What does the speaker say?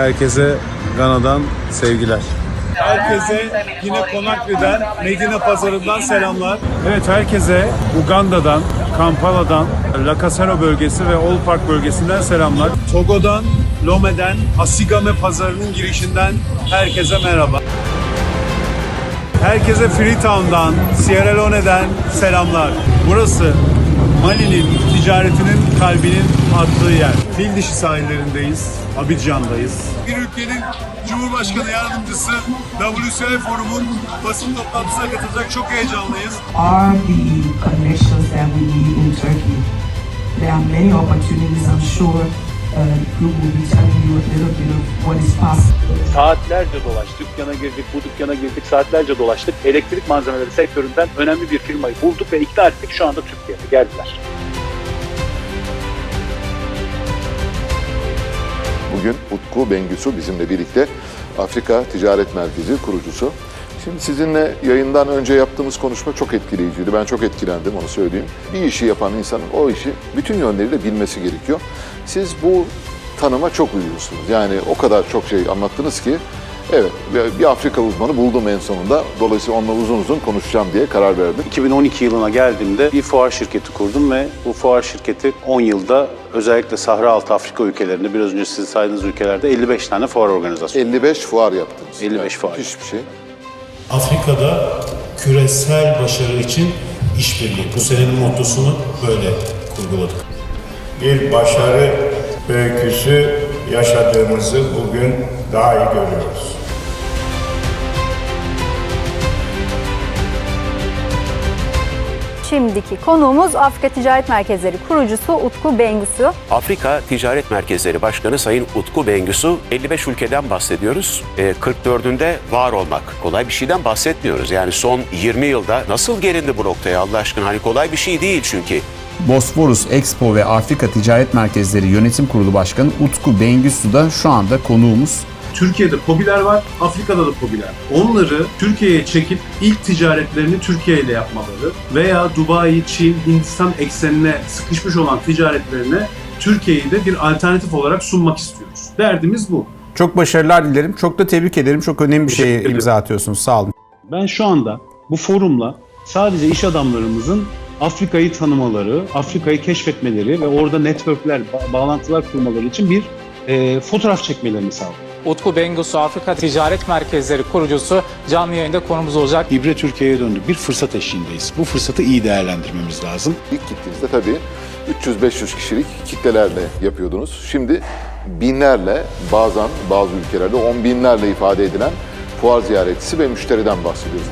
Herkese Gana'dan sevgiler. Herkese yine Konakri'den, Medine Pazarı'ndan selamlar. Evet herkese Uganda'dan, Kampala'dan, Lakasero bölgesi ve Old Park bölgesinden selamlar. Togo'dan, Lome'den, Asigame Pazarı'nın girişinden herkese merhaba. Herkese Freetown'dan, Sierra Leone'den selamlar. Burası Mali'nin ticaretinin kalbinin attığı yer. Fil dişi sahillerindeyiz, Abidjan'dayız. Bir ülkenin Cumhurbaşkanı Yardımcısı WCI Forum'un basın toplantısına katılacak çok heyecanlıyız. are the connections that we need in Turkey. There are many opportunities, I'm sure. Saatlerce dolaştık. Dükkana girdik, bu dükkana girdik, saatlerce dolaştık. Elektrik malzemeleri sektöründen önemli bir firmayı bulduk ve ikna ettik. Şu anda Türkiye'ye geldiler. Bugün Utku Bengüsü bizimle birlikte Afrika Ticaret Merkezi kurucusu. Şimdi sizinle yayından önce yaptığımız konuşma çok etkileyiciydi. Ben çok etkilendim onu söyleyeyim. Bir işi yapan insanın o işi bütün yönleriyle bilmesi gerekiyor. Siz bu tanıma çok uyuyorsunuz. Yani o kadar çok şey anlattınız ki evet bir Afrika uzmanı buldum en sonunda. Dolayısıyla onunla uzun uzun konuşacağım diye karar verdim. 2012 yılına geldiğimde bir fuar şirketi kurdum ve bu fuar şirketi 10 yılda özellikle Sahra Altı Afrika ülkelerinde biraz önce sizin saydığınız ülkelerde 55 tane fuar organizasyonu. 55 fuar yaptınız. 55 fuar. Hiçbir şey. Afrika'da küresel başarı için işbirliği. Bu senenin mottosunu böyle kurguladık. bir başarı öyküsü yaşadığımızı bugün daha iyi görüyoruz. Şimdiki konuğumuz Afrika Ticaret Merkezleri kurucusu Utku Bengüsü. Afrika Ticaret Merkezleri Başkanı Sayın Utku Bengüsü 55 ülkeden bahsediyoruz. E, 44'ünde var olmak. Kolay bir şeyden bahsetmiyoruz. Yani son 20 yılda nasıl gelindi bu noktaya Allah aşkına? Hani kolay bir şey değil çünkü. Bosforus Expo ve Afrika Ticaret Merkezleri Yönetim Kurulu Başkanı Utku Bengüsü da şu anda konuğumuz. Türkiye'de popüler var, Afrika'da da popüler. Onları Türkiye'ye çekip ilk ticaretlerini Türkiye ile yapmaları veya Dubai, Çin, Hindistan eksenine sıkışmış olan ticaretlerine Türkiye'yi de bir alternatif olarak sunmak istiyoruz. Derdimiz bu. Çok başarılar dilerim. Çok da tebrik ederim. Çok önemli bir şeye imza atıyorsunuz. Sağ olun. Ben şu anda bu forumla sadece iş adamlarımızın Afrika'yı tanımaları, Afrika'yı keşfetmeleri ve orada networkler, ba- bağlantılar kurmaları için bir e, fotoğraf çekmelerini sağlıyorum. Utku Bengusu Afrika Ticaret Merkezleri kurucusu canlı yayında konumuz olacak. İbre Türkiye'ye döndü. Bir fırsat eşiğindeyiz. Bu fırsatı iyi değerlendirmemiz lazım. İlk gittiğinizde tabii 300-500 kişilik kitlelerle yapıyordunuz. Şimdi binlerle, bazen bazı ülkelerde on binlerle ifade edilen fuar ziyaretçisi ve müşteriden bahsediyoruz.